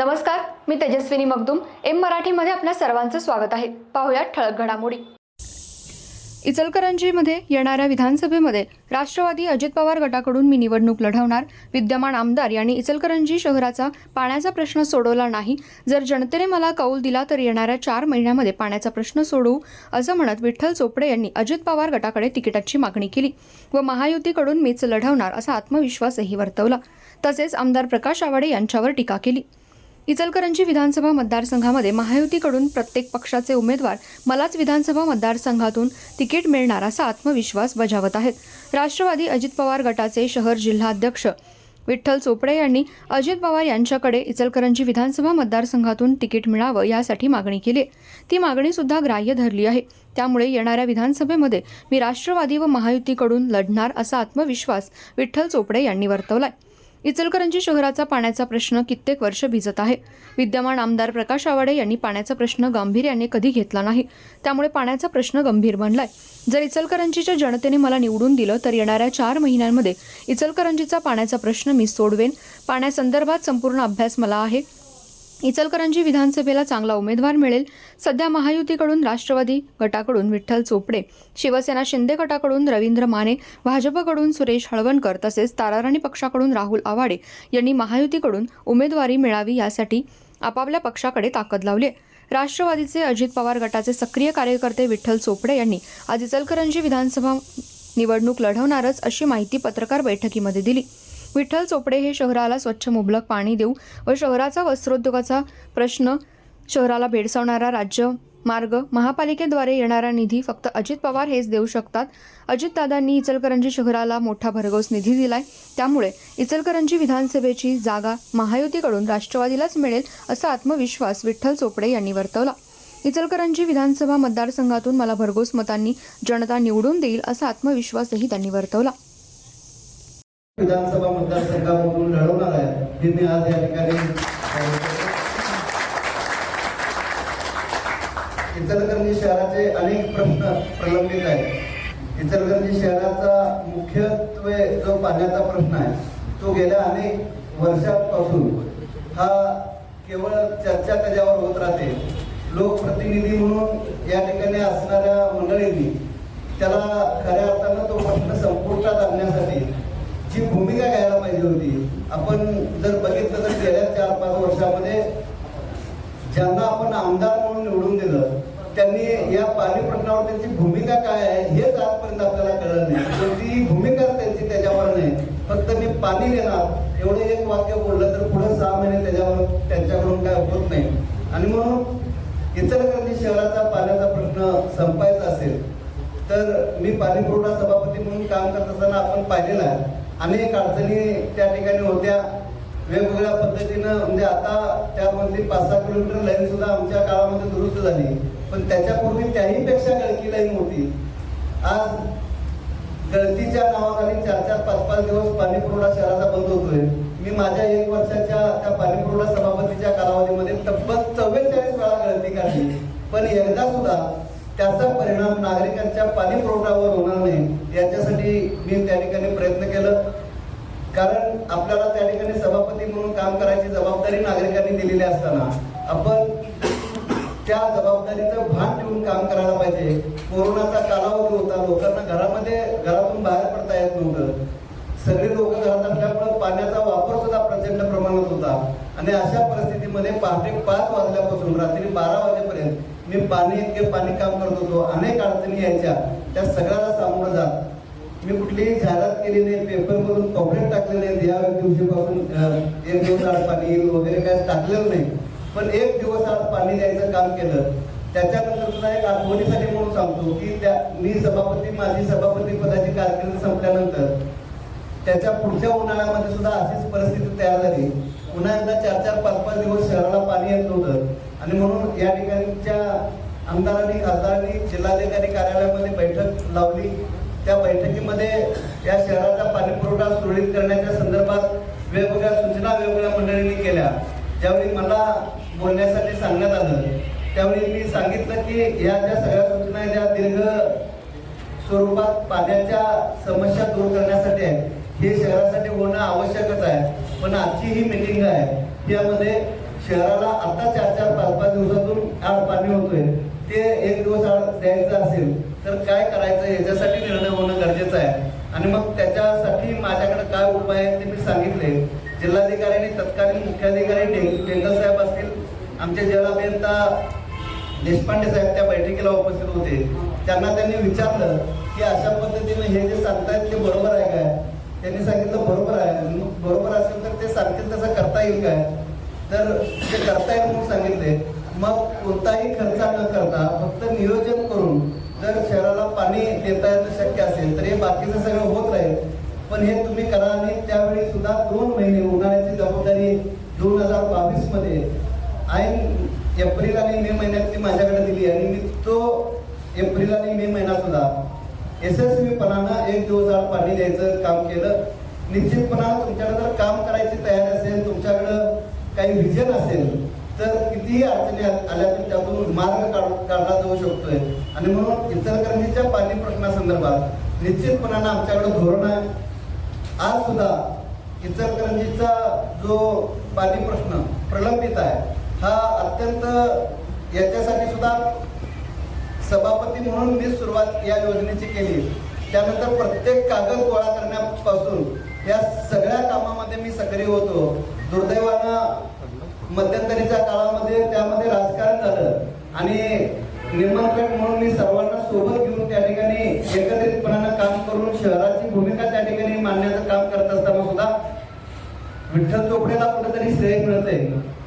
नमस्कार मी तेजस्विनी मगदुम. एम मराठीमध्ये आपल्या सर्वांचं स्वागत आहे. पाहुयात ठळक घडामोडी. इचलकरंजीमध्ये येणाऱ्या विधानसभेमध्ये राष्ट्रवादी अजित पवार गटाकडून मी निवडणूक लढवणार. विद्यमान आमदार यांनी इचलकरंजी शहराचा पाण्याचा प्रश्न सोडवला नाही. जर जनतेने मला कौल दिला तर येणाऱ्या चार महिन्यामध्ये पाण्याचा प्रश्न सोडवू असं म्हणत विठ्ठल चोपडे यांनी अजित पवार गटाकडे तिकिटाची मागणी केली व महायुतीकडून मीच लढवणार असा आत्मविश्वासही वर्तवला. तसेच आमदार प्रकाश आवाडे यांच्यावर टीका केली. इचलकरंजी विधानसभा मतदारसंघामध्ये महायुतीकडून प्रत्येक पक्षाचे उमेदवार मलाच विधानसभा मतदारसंघातून तिकीट मिळणार असा आत्मविश्वास बजावत आहेत. राष्ट्रवादी अजित पवार गटाचे शहर जिल्हाध्यक्ष विठ्ठल चोपडे यांनी अजित पवार यांच्याकडे इचलकरंजी विधानसभा मतदारसंघातून तिकीट मिळावं यासाठी मागणी केली ती मागणी सुद्धा ग्राह्य धरली आहे. त्यामुळे येणाऱ्या विधानसभेमध्ये मी राष्ट्रवादी व महायुतीकडून लढणार असा आत्मविश्वास विठ्ठल चोपडे यांनी वर्तवलाय. इचलकरंजी शहराचा पाण्याचा प्रश्न कित्येक वर्ष भिजत आहे. विद्यमान आमदार प्रकाश आवाडे यांनी पाण्याचा प्रश्न गांभीर्याने कधी घेतला नाही. त्यामुळे पाण्याचा प्रश्न गंभीर बनलाय. जर इचलकरंजीच्या जनतेने मला निवडून दिलं तर येणाऱ्या चार महिन्यांमध्ये इचलकरंजीचा पाण्याचा प्रश्न मी सोडवेन. पाण्यासंदर्भात संपूर्ण अभ्यास मला आहे. इचलकरंजी विधानसभेला चांगला उमेदवार मिळेल सध्या महायुतीकडून राष्ट्रवादी गटाकडून विठ्ठल चोपडे शिवसेना शिंदे गटाकडून रवींद्र माने भाजपकडून सुरेश हळवणकर तसेच ताराराणी पक्षाकडून राहुल आवाडे यांनी महायुतीकडून उमेदवारी मिळावी यासाठी आपापल्या पक्षाकडे ताकद लावली आहे. राष्ट्रवादीचे अजित पवार गटाचे सक्रिय कार्यकर्ते विठ्ठल चोपडे यांनी आज इचलकरंजी विधानसभा निवडणूक लढवणारच अशी माहिती पत्रकार बैठकीमध्ये दिली विठ्ठल चोपडे हे शहराला स्वच्छ मुबलक पाणी देऊ व शहराचा वस्त्रोद्योगाचा प्रश्न शहराला भेडसावणारा राज्य मार्ग महापालिकेद्वारे येणारा निधी फक्त अजित पवार हेच देऊ शकतात. अजितदादांनी इचलकरंजी शहराला मोठा भरघोस निधी दिलाय. त्यामुळे इचलकरंजी विधानसभेची जागा महायुतीकडून राष्ट्रवादीलाच मिळेल असा आत्मविश्वास विठ्ठल चोपडे यांनी वर्तवला. इचलकरंजी विधानसभा मतदारसंघातून मला भरघोस मतांनी जनता निवडून देईल असा आत्मविश्वासही त्यांनी वर्तवला. विधानसभा मतदारसंघामधून लढवणार आहे. हे मी आज या ठिकाणी इचलकरंजी शहराचे अनेक प्रश्न प्रलंबित आहेत. इचलकरंजी शहराचा मुख्यत्वे जो पाण्याचा प्रश्न आहे तो गेल्या अनेक वर्षापासून हा केवळ चर्चा त्याच्यावर होत राहते. लोकप्रतिनिधी म्हणून या ठिकाणी असणाऱ्या मंडळींनी त्याला खऱ्या अर्थानं तो प्रश्न संपुष्टात आणण्यासाठी जी भूमिका घ्यायला पाहिजे होती आपण जर बघितलं तर गेल्या चार पाच वर्षामध्ये ज्यांना आपण आमदार म्हणून निवडून दिलं त्यांनी या पाणी प्रश्नावर त्यांची भूमिका काय आहे हेच आजपर्यंत आपल्याला कळलं नाही. कोणतीही भूमिका त्यांची त्याच्यावर नाही. फक्त मी पाणी घेणार एवढं एक वाक्य बोललं तर पुढे सहा महिने त्याच्यावर त्यांच्याकडून काय होत नाही. आणि म्हणून इचलकरंजी शहराचा पाण्याचा प्रश्न संपायचा असेल तर मी पाणी पुरवठा सभापती म्हणून काम करत असताना आपण पाहिलेला आहे. अनेक अडचणी त्या ठिकाणी होत्या. वेगवेगळ्या पद्धतीनं म्हणजे आता त्यामधली पाच सहा किलोमीटर लाईन सुद्धा आमच्या काळामध्ये दुरुस्त झाली. पण त्याच्यापूर्वी त्याही पेक्षा गळकी लाईन होती. आज गळतीच्या नावाखाली चार चार पाच पाच दिवस पाणी पुरवठा शहराचा बंद होतोय. मी माझ्या एक वर्षाच्या त्या पाणी पुरवठा सभापतीच्या कालावधीमध्ये तब्बल चव्वेचाळीस वेळा गळती काढली. पण एकदा सुद्धा त्याचा परिणाम नागरिकांच्या पाणी पुरवठ्यावर होणार नाही याच्यासाठी मी त्या ठिकाणी प्रयत्न केलं. कारण आपल्याला त्या ठिकाणी सभापती म्हणून काम करायची जबाबदारी नागरिकांनी दिलेली असताना आपण त्या जबाबदारीचं भान ठेवून काम करायला पाहिजे. कोरोनाचा कालावधी होता लोकांना घरामध्ये घरातून बाहेर पडता येत नव्हतं. सगळे लोक घरात असल्यामुळे पाण्याचा वापर सुद्धा प्रचंड प्रमाणात होता. आणि अशा परिस्थितीमध्ये पहाटे पाच वाजल्यापासून रात्री बारा वाजे मी पाणी इतके पाणी काम करत होतो. अनेक अडचणी यायच्या. त्या सगळ्याला सामोरं जात मी कुठलीही जाहिरात केली नाही. पेपरमधून पॉम्पलेट टाकले नाही या दिवशीपासून एक दिवस आड पाणी येईल वगैरे काय टाकलेलं नाही. पण एक दिवस आड पाणी द्यायचं काम केलं. त्याच्यानंतर सुद्धा एक आठवणीसाठी म्हणून सांगतो की त्या मी सभापती माझी सभापती पदाची कारकिर्द संपल्यानंतर त्याच्या पुढच्या उन्हाळ्यामध्ये सुद्धा अशीच परिस्थिती तयार झाली. पुन्हा एकदा चार चार पाच पाच दिवस शहराला पाणी येत नव्हतं. आणि म्हणून या ठिकाणच्या आमदारांनी खासदारांनी जिल्हाधिकारी कार्यालयामध्ये बैठक लावली. त्या बैठकीमध्ये या शहराचा पाणीपुरवठा सुरळीत करण्याच्या संदर्भात वेगवेगळ्या सूचना वेगवेगळ्या मंडळींनी केल्या. ज्यावेळी मला बोलण्यासाठी सांगण्यात आलं त्यावेळी मी सांगितलं की या ज्या सगळ्या सूचना ज्या दीर्घ स्वरूपात पाण्याच्या समस्या दूर करण्यासाठी आहे हे शहरासाठी होणं आवश्यकच आहे. पण आजची ही मिटिंग आहे यामध्ये शहराला आता चार चार पाच पाच दिवसातून आड पाणी होतोय. ते एक दिवस आड द्यायचं असेल तर काय करायचं याच्यासाठी निर्णय होणं गरजेचं आहे. आणि मग त्याच्यासाठी माझ्याकडे काय उपाय आहेत ते मी सांगितले. जिल्हाधिकाऱ्यांनी तत्कालीन मुख्याधिकारी टें- टेंगल साहेब असतील आमचे जल अभियंता देशपांडे साहेब त्या बैठकीला उपस्थित होते. त्यांना त्यांनी विचारलं की अशा पद्धतीने हे जे सांगतायत ते बरोबर आहे काय? त्यांनी सांगितलं बरोबर आहे. मग बरोबर असेल तर ते सांगतील तसं करता येईल काय? तर ते करता येईल म्हणून सांगितले मग कोणताही खर्च न करता फक्त नियोजन करून जर शहराला पाणी देता येणं शक्य असेल तर हे बाकीचं सगळं होत राहील. पण हे तुम्ही करा आणि त्यावेळी सुद्धा दोन महिने उन्हाळ्याची जबाबदारी दोन हजार बावीसमध्ये ऐन एप्रिल आणि मे महिन्यात ती माझ्याकडे दिली आणि मी तो एप्रिल आणि मे महिना सुद्धा यशस्वीपणानं एक दिवस आड पाणी द्यायचं काम केलं निश्चितपणा तुमच्याकडे जर काम करायची तयारी असेल तुमच्याकडं काही विजन असेल तर कितीही अडचणी आल्या तर त्यातून मार्ग काढला जाऊ शकतोय. आणि म्हणून इचलकरंजीच्या पाणी प्रश्नासंदर्भात निश्चितपणानं आमच्याकडे धोरण आहे. आज सुद्धा इचलकरंजीचा जो पाणी प्रश्न प्रलंबित आहे हा अत्यंत याच्यासाठी सुद्धा सभापती म्हणून मी सुरुवात या योजनेची केली. त्यानंतर प्रत्येक कागद गोळा करण्यापासून या सगळ्या कामामध्ये मी सक्रिय होतो. दुर्दैवानं मध्यंतरीच्या काळामध्ये त्यामध्ये राजकारण झालं. आणि निमंत्रण म्हणून मी सर्वांना सोबत घेऊन त्या ठिकाणी एकत्रितपणानं काम करून शहराची भूमिका त्या ठिकाणी मांडण्याचं काम करत असताना सुद्धा विठ्ठल चोपडेला कुठेतरी श्रेय मिळते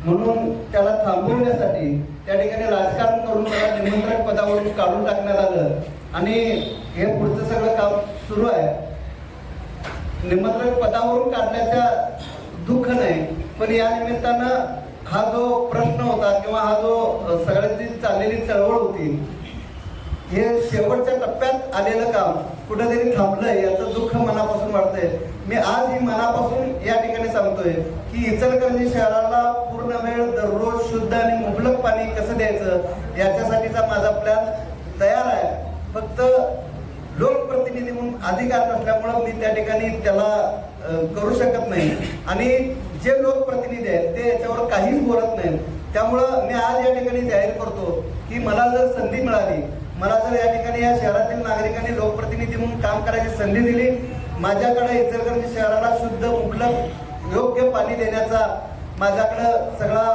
म्हणून त्याला थांबवण्यासाठी त्या ठिकाणी राजकारण करून त्याला निमंत्रक पदावरून काढून टाकण्यात आलं. आणि हे पुढचं सगळं काम सुरू आहे. निमंत्रक पदावरून काढण्याच्या दुःख नाही. पण या निमित्तानं हा जो प्रश्न होता किंवा हा जो सगळ्यांची चाललेली चळवळ होती हे शेवटच्या टप्प्यात आलेलं काम कुठेतरी थांबलंय याचं दुःख मनापासून वाटतंय मी आज ही मनापासून या ठिकाणी सांगतोय की इचलकरंजी शहराला पूर्ण वेळ दररोज शुद्ध आणि मुबलक पाणी कसं द्यायचं याच्यासाठीचा माझा प्लॅन तयार आहे. फक्त लोकप्रतिनिधी म्हणून अधिकार नसल्यामुळं मी त्या ठिकाणी त्याला करू शकत नाही. आणि जे लोकप्रतिनिधी आहेत ते याच्यावर काहीच बोलत नाहीत. त्यामुळं मी आज या ठिकाणी जाहीर करतो की मला जर संधी मिळाली मला जर या ठिकाणी या शहरातील नागरिकांनी लोकप्रतिनिधी म्हणून काम करायची संधी दिली माझ्याकडे इचलकरंजी शहराला शुद्ध मुबलक योग्य पाणी देण्याचा माझ्याकडं सगळा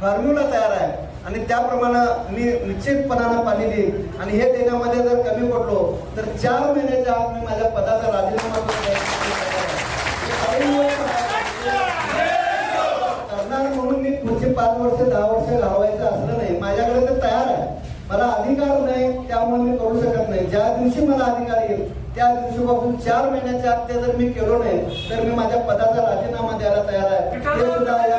फॉर्म्युला तयार आहे. आणि त्याप्रमाणे मी निश्चितपणानं पाणी देईन. आणि हे देण्यामध्ये जर कमी पडलो तर चार महिन्याच्या आत मी माझ्या पदाचा राजीनामा करणार म्हणून मी पुढचे पाच वर्ष दहा वर्ष घालवायचं असलं नाही. माझ्याकडे ते तयार आहे. मला अधिकार नाही त्यामुळे मी करू शकत नाही. ज्या दिवशी मला अधिकार येईल त्या दिवशीपासून चार महिन्याच्या आत ते जर मी केलो नाही तर मी माझ्या पदाचा राजीनामा द्यायला तयार आहे. ते सुद्धा या